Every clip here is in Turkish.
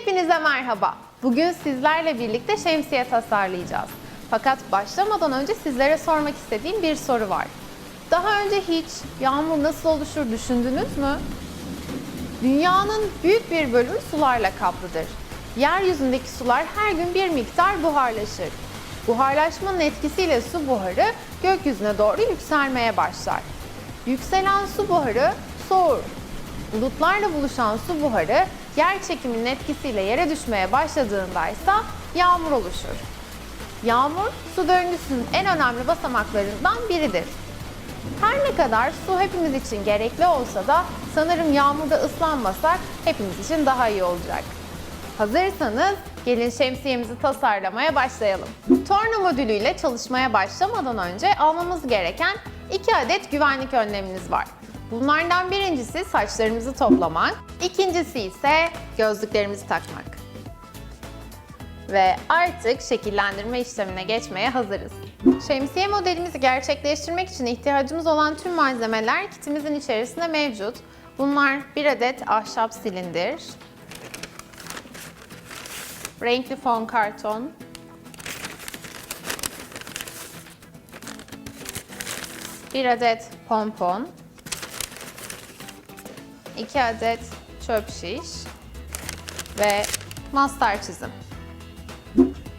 Hepinize merhaba. Bugün sizlerle birlikte şemsiye tasarlayacağız. Fakat başlamadan önce sizlere sormak istediğim bir soru var. Daha önce hiç yağmur nasıl oluşur düşündünüz mü? Dünyanın büyük bir bölümü sularla kaplıdır. Yeryüzündeki sular her gün bir miktar buharlaşır. Buharlaşmanın etkisiyle su buharı gökyüzüne doğru yükselmeye başlar. Yükselen su buharı soğur. Bulutlarla buluşan su buharı yer çekiminin etkisiyle yere düşmeye başladığında ise yağmur oluşur. Yağmur su döngüsünün en önemli basamaklarından biridir. Her ne kadar su hepimiz için gerekli olsa da sanırım yağmurda ıslanmasak hepimiz için daha iyi olacak. Hazırsanız gelin şemsiyemizi tasarlamaya başlayalım. Torna modülüyle çalışmaya başlamadan önce almamız gereken iki adet güvenlik önlemimiz var. Bunlardan birincisi saçlarımızı toplamak, ikincisi ise gözlüklerimizi takmak. Ve artık şekillendirme işlemine geçmeye hazırız. Şemsiye modelimizi gerçekleştirmek için ihtiyacımız olan tüm malzemeler kitimizin içerisinde mevcut. Bunlar bir adet ahşap silindir, renkli fon karton, bir adet pompon, iki adet çöp şiş ve mastar çizim.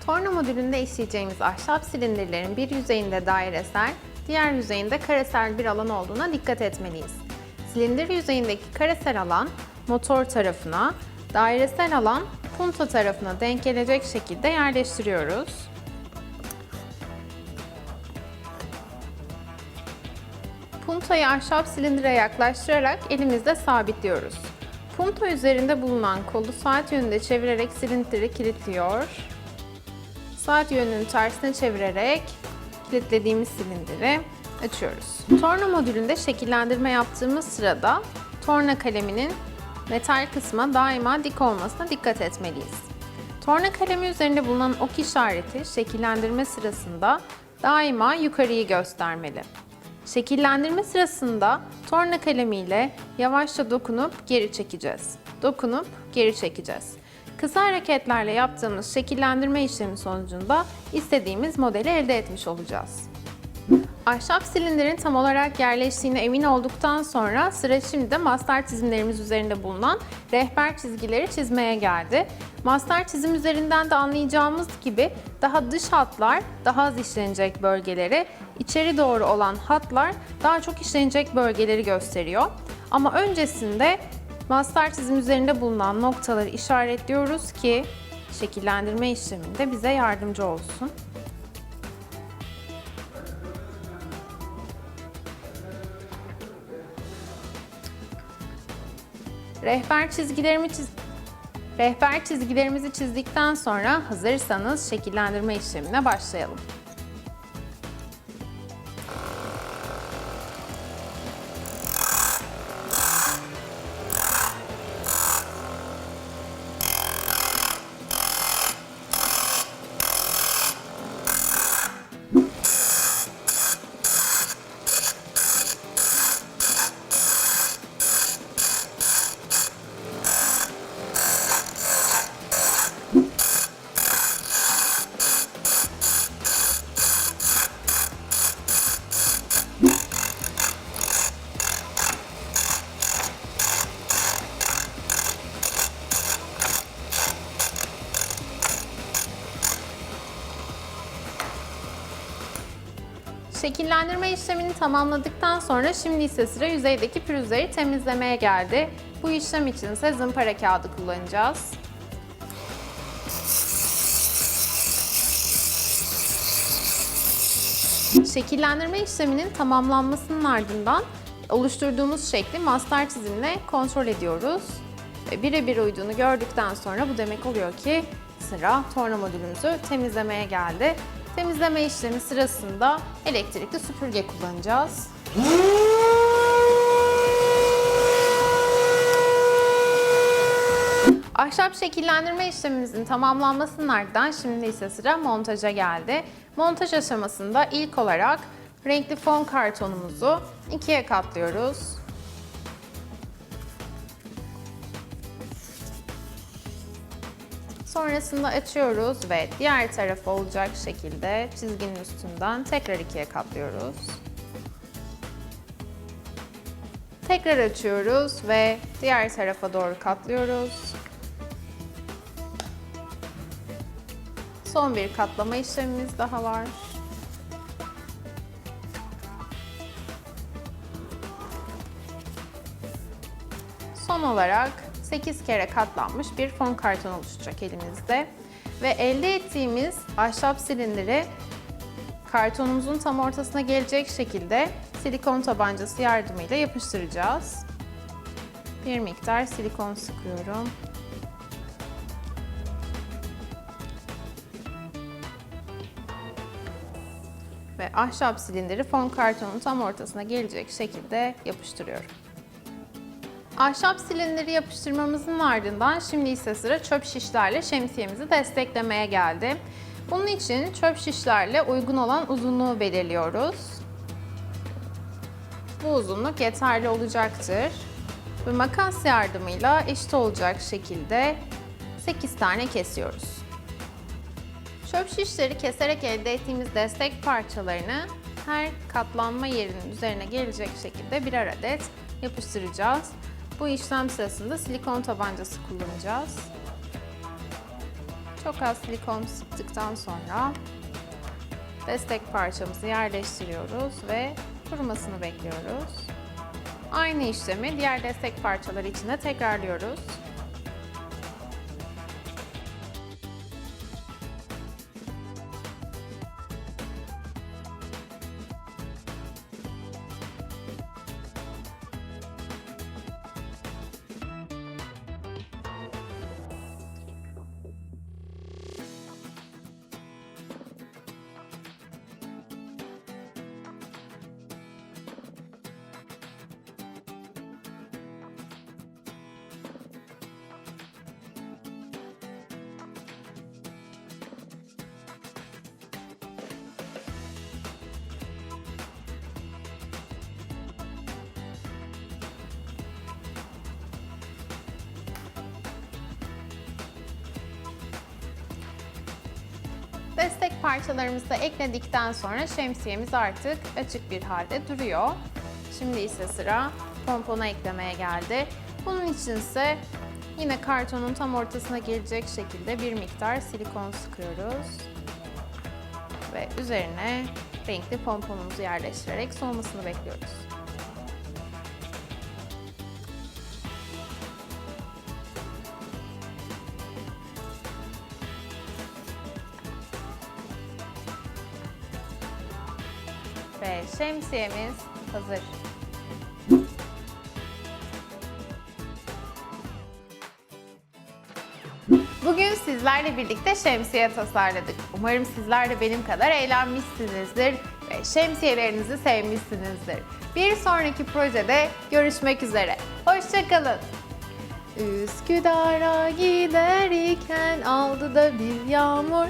Torna modülünde işleyeceğimiz ahşap silindirlerin bir yüzeyinde dairesel, diğer yüzeyinde karesel bir alan olduğuna dikkat etmeliyiz. Silindir yüzeyindeki karesel alan motor tarafına, dairesel alan punta tarafına denk gelecek şekilde yerleştiriyoruz. Puntayı ahşap silindire yaklaştırarak elimizde sabitliyoruz. Punta üzerinde bulunan kolu saat yönünde çevirerek silindiri kilitliyor. Saat yönünün tersine çevirerek kilitlediğimiz silindiri açıyoruz. Torna modülünde şekillendirme yaptığımız sırada torna kaleminin metal kısma daima dik olmasına dikkat etmeliyiz. Torna kalemi üzerinde bulunan ok işareti şekillendirme sırasında daima yukarıyı göstermeli. Şekillendirme sırasında torna kalemiyle yavaşça dokunup geri çekeceğiz. Dokunup geri çekeceğiz. Kısa hareketlerle yaptığımız şekillendirme işlemi sonucunda istediğimiz modeli elde etmiş olacağız. Ahşap silindirin tam olarak yerleştiğine emin olduktan sonra sıra şimdi de master çizimlerimiz üzerinde bulunan rehber çizgileri çizmeye geldi. Master çizim üzerinden de anlayacağımız gibi daha dış hatlar daha az işlenecek bölgeleri, içeri doğru olan hatlar daha çok işlenecek bölgeleri gösteriyor. Ama öncesinde master çizim üzerinde bulunan noktaları işaretliyoruz ki şekillendirme işleminde bize yardımcı olsun. Rehber çizgilerimi çiz Rehber çizgilerimizi çizdikten sonra hazırsanız şekillendirme işlemine başlayalım. Şekillendirme işlemini tamamladıktan sonra şimdi ise sıra yüzeydeki pürüzleri temizlemeye geldi. Bu işlem için ise zımpara kağıdı kullanacağız. Şekillendirme işleminin tamamlanmasının ardından oluşturduğumuz şekli master çizimle kontrol ediyoruz. Birebir uyduğunu gördükten sonra bu demek oluyor ki sıra torna modülümüzü temizlemeye geldi. Temizleme işlemi sırasında elektrikli süpürge kullanacağız. Ahşap şekillendirme işlemimizin tamamlanmasının ardından şimdi ise sıra montaja geldi. Montaj aşamasında ilk olarak renkli fon kartonumuzu ikiye katlıyoruz. Sonrasında açıyoruz ve diğer tarafı olacak şekilde çizginin üstünden tekrar ikiye katlıyoruz. Tekrar açıyoruz ve diğer tarafa doğru katlıyoruz. Son bir katlama işlemimiz daha var. Son olarak 8 kere katlanmış bir fon karton oluşacak elimizde. Ve elde ettiğimiz ahşap silindiri kartonumuzun tam ortasına gelecek şekilde silikon tabancası yardımıyla yapıştıracağız. Bir miktar silikon sıkıyorum. Ve ahşap silindiri fon kartonun tam ortasına gelecek şekilde yapıştırıyorum. Ahşap silindiri yapıştırmamızın ardından şimdi ise sıra çöp şişlerle şemsiyemizi desteklemeye geldi. Bunun için çöp şişlerle uygun olan uzunluğu belirliyoruz. Bu uzunluk yeterli olacaktır. Ve makas yardımıyla eşit olacak şekilde 8 tane kesiyoruz. Çöp şişleri keserek elde ettiğimiz destek parçalarını her katlanma yerinin üzerine gelecek şekilde birer adet yapıştıracağız. Bu işlem sırasında silikon tabancası kullanacağız. Çok az silikon sıktıktan sonra destek parçamızı yerleştiriyoruz ve kurumasını bekliyoruz. Aynı işlemi diğer destek parçaları için de tekrarlıyoruz. Destek parçalarımızı da ekledikten sonra şemsiyemiz artık açık bir halde duruyor. Şimdi ise sıra pompona eklemeye geldi. Bunun için ise yine kartonun tam ortasına gelecek şekilde bir miktar silikon sıkıyoruz. Ve üzerine renkli pomponumuzu yerleştirerek soğumasını bekliyoruz. Şemsiyemiz hazır. Bugün sizlerle birlikte şemsiye tasarladık. Umarım sizler de benim kadar eğlenmişsinizdir ve şemsiyelerinizi sevmişsinizdir. Bir sonraki projede görüşmek üzere. Hoşçakalın. Üsküdar'a giderken aldı da bir yağmur.